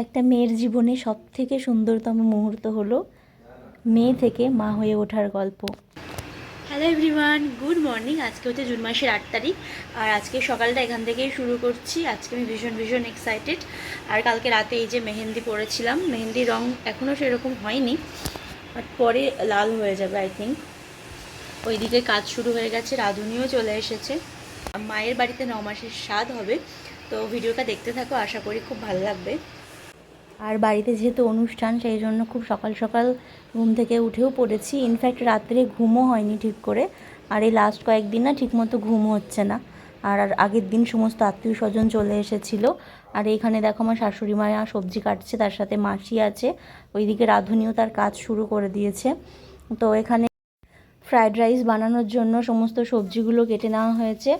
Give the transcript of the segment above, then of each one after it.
একটা মেয়ের জীবনে সব থেকে সুন্দরতম মুহূর্ত হলো মেয়ে থেকে মা হয়ে ওঠার গল্প। হ্যালো এভরিওয়ান গুড মর্নিং আজকে হচ্ছে জুন মাসের আট তারিখ। আর আজকে সকালটা এখান থেকেই শুরু করছি। আজকে আমি ভীষণ ভীষণ এক্সাইটেড আর কালকে রাতে এই যে মেহেন্দি পরেছিলাম মেহেন্দির রং এখনও সেরকম হয়নি বাট পরে লাল হয়ে যাবে আই থিঙ্ক ওইদিকে কাজ শুরু হয়ে গেছে, রাঁধুনিও চলে এসেছে। মায়ের বাড়িতে ন মাসের স্বাদ হবে। তো ভিডিওটা দেখতে থাকো, আশা করি খুব ভালো লাগবে। আর বাড়িতে যেহেতু অনুষ্ঠান, সেই জন্য খুব সকাল সকাল ঘুম থেকে উঠেও পড়েছি। ইনফ্যাক্ট রাত্রে ঘুমও হয়নি ঠিক করে। আর এই লাস্ট কয়েকদিন না ঠিকমতো ঘুম হচ্ছে না। আর আর আগের দিন সমস্ত আত্মীয় স্বজন চলে এসেছিল। আর এখানে দেখো আমার শাশুড়ি মায়া সবজি কাটছে, তার সাথে মাসি আছে। ওইদিকে রাঁধুনিও তার কাজ শুরু করে দিয়েছে। তো এখানে ফ্রায়েড রাইস বানানোর জন্য সমস্ত সবজিগুলো কেটে নেওয়া হয়েছে।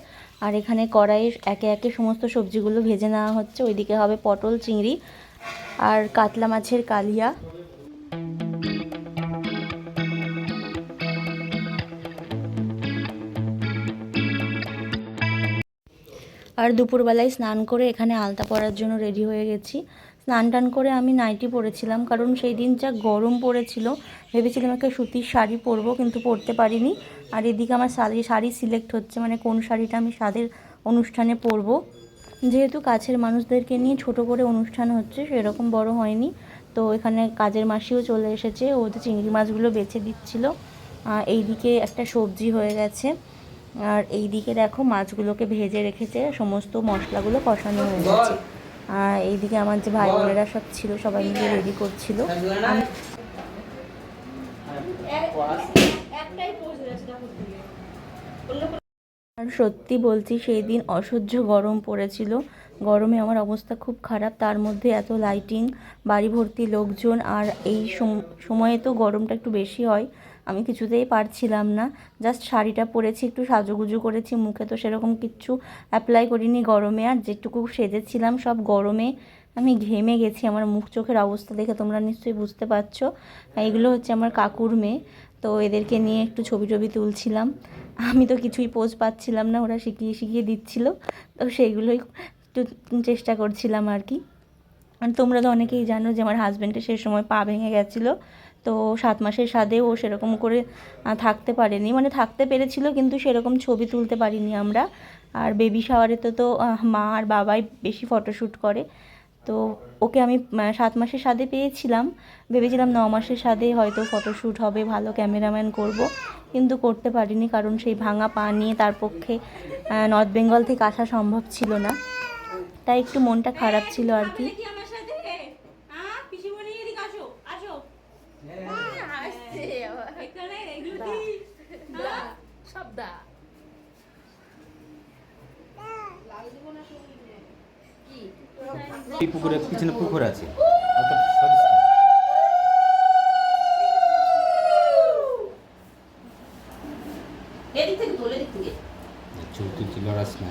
আর এখানে কড়াইয়ে একে একে সমস্ত সবজিগুলো ভেজে নেওয়া হচ্ছে। ওইদিকে হবে পটল, চিংড়ি আর কাতলা মাছের কালিয়া। আর দুপুরবেলায় স্নান করে এখানে আলতা পরার জন্য রেডি হয়ে গেছি। স্নান টান করে আমি নাইটি পরেছিলাম কারণ সেই দিন যা গরম পড়েছিল, ভেবেছিলাম একটা সুতির শাড়ি পরবো, কিন্তু পরতে পারিনি। আর এদিকে আমার শাড়ি শাড়ি সিলেক্ট হচ্ছে মানে কোন শাড়িটা আমি স্বাদের অনুষ্ঠানে পরবো। যেহেতু কাছের মানুষদেরকে নিয়ে ছোট করে অনুষ্ঠান হচ্ছে, সেরকম বড় হয়নি। তো এখানে কাজের মাসিও চলে এসেছে, ও যে চিংড়ি মাছগুলো বেছে দিচ্ছিল। এইদিকে একটা সবজি হয়ে গেছে। আর এই দিকে দেখো মাছগুলোকে ভেজে রেখেছে, সমস্ত মশলাগুলো কষানো হয়ে গেছে। আর এইদিকে আমার যে ভাই বোনেরা সব ছিল, সবাই মিলে রেডি করছিল। আর সত্যি বলছি সেই দিন অসহ্য গরম পড়েছিল। গরমে আমার অবস্থা খুব খারাপ। তার মধ্যে এত লাইটিং বাড়ি ভর্তি লোকজন আর এই সম- সময়ে তো গরমটা একটু বেশি হয়। আমি কিছুতেই পারছিলাম না। জাস্ট শাড়িটা পরেছি, একটু সাজুগুজু করেছি, মুখে তো সেরকম কিচ্ছু অ্যাপ্লাই করিনি গরমে। আর যেটুকু সেজেছিলাম সব গরমে আমি ঘেমে গেছি। আমার মুখ চোখের অবস্থা দেখে তোমরা নিশ্চয়ই বুঝতে পারছ। এগুলো হচ্ছে আমার কাকুর মেয়ে। তো এদেরকে নিয়ে একটু ছবি টবি তুলছিলাম। আমি তো কিছুই পোজ পাচ্ছিলাম না, ওরা শিখিয়ে শিখিয়ে দিচ্ছিল। তো সেইগুলোই চেষ্টা করছিলাম আর কি। আর তোমরা তো অনেকেই জানো যে আমার হাজব্যান্ডের সেই সময় পা ভেঙে গেছিল। তো সাত মাসের সাদে ও সেরকম করে থাকতে পারেনি। মানে থাকতে পেরেছিল, কিন্তু সেরকম ছবি তুলতে পারিনি আমরা। আর বেবি শাওয়ারেতে তো মা আর বাবাই বেশি ফটোশ্যুট করে। তো ওকে আমি সাত মাসের স্বাদে পেয়েছিলাম। ভেবেছিলাম ন মাসের স্বাদে হয়তো ফটোশ্যুট হবে, ভালো ক্যামেরাম্যান করব। কিন্তু করতে পারিনি কারণ সেই ভাঙা পা নিয়ে তার পক্ষে নর্থ বেঙ্গল থেকে আসা সম্ভব ছিল না। তাই একটু মনটা খারাপ ছিল আর কি কি আমার সাথে হ্যাঁ পিসিমণি এদিকে আসো আসো এখানে এগুলো কি হ্যাঁ? সব দা এই পুকুরের পিছনে পুকুর আছে। থেকে লড়াস না।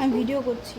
আমি ভিডিও করছি।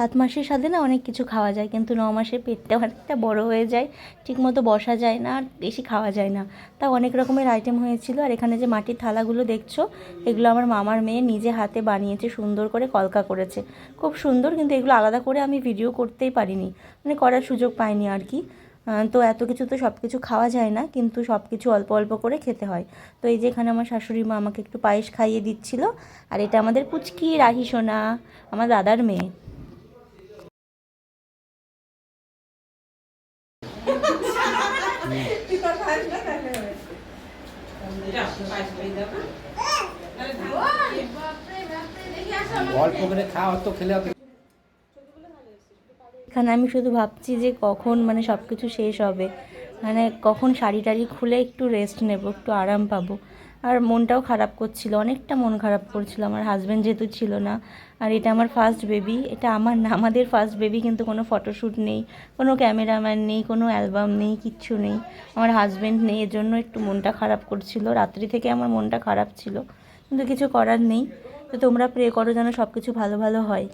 সাত মাসের সাথে না অনেক কিছু খাওয়া যায়, কিন্তু ন মাসে পেটটা অনেকটা বড় হয়ে যায়, ঠিকমতো বসা যায় না আর বেশি খাওয়া যায় না। তা অনেক রকমের আইটেম হয়েছিল আর এখানে যে মাটির থালাগুলো দেখছ, এগুলো আমার মামার মেয়ে নিজে হাতে বানিয়েছে, সুন্দর করে কলকা করেছে। খুব সুন্দর, কিন্তু এগুলো আলাদা করে আমি ভিডিও করতেই পারিনি। মানে করার সুযোগ পাইনি আর কি। তো এত কিছু তো সব কিছু খাওয়া যায় না, কিন্তু সব কিছু অল্প অল্প করে খেতে হয়। তো এই যে এখানে আমার শাশুড়ি মা আমাকে একটু পায়েস খাইয়ে দিচ্ছিল, আর এটা আমাদের পুচকি রাহি সোনা আমার দাদার মেয়ে। এখানে আমি শুধু ভাবছি যে কখন মানে সব কিছু শেষ হবে। মানে কখন শাড়ি টাড়ি খুলে একটু রেস্ট নেব, একটু আরাম পাবো। আর মনটাও খারাপ করছিল, অনেকটা মন খারাপ করছিল। আমার হাজব্যান্ড যেহেতু ছিল না, আর এটা আমার ফার্স্ট বেবি এটা আমার না, আমাদের ফার্স্ট বেবি কিন্তু কোনো ফটোশ্যুট নেই, কোনো ক্যামেরাম্যান নেই, কোনো অ্যালবাম নেই, কিচ্ছু নেই। আমার হাজব্যান্ড নেই এর জন্য একটু মনটা খারাপ করছিল। রাত্রি থেকে আমার মনটা খারাপ ছিল, কিন্তু কিছু করার নেই। তো তোমরা প্রে করো যেন সব কিছু ভালো ভালো হয়।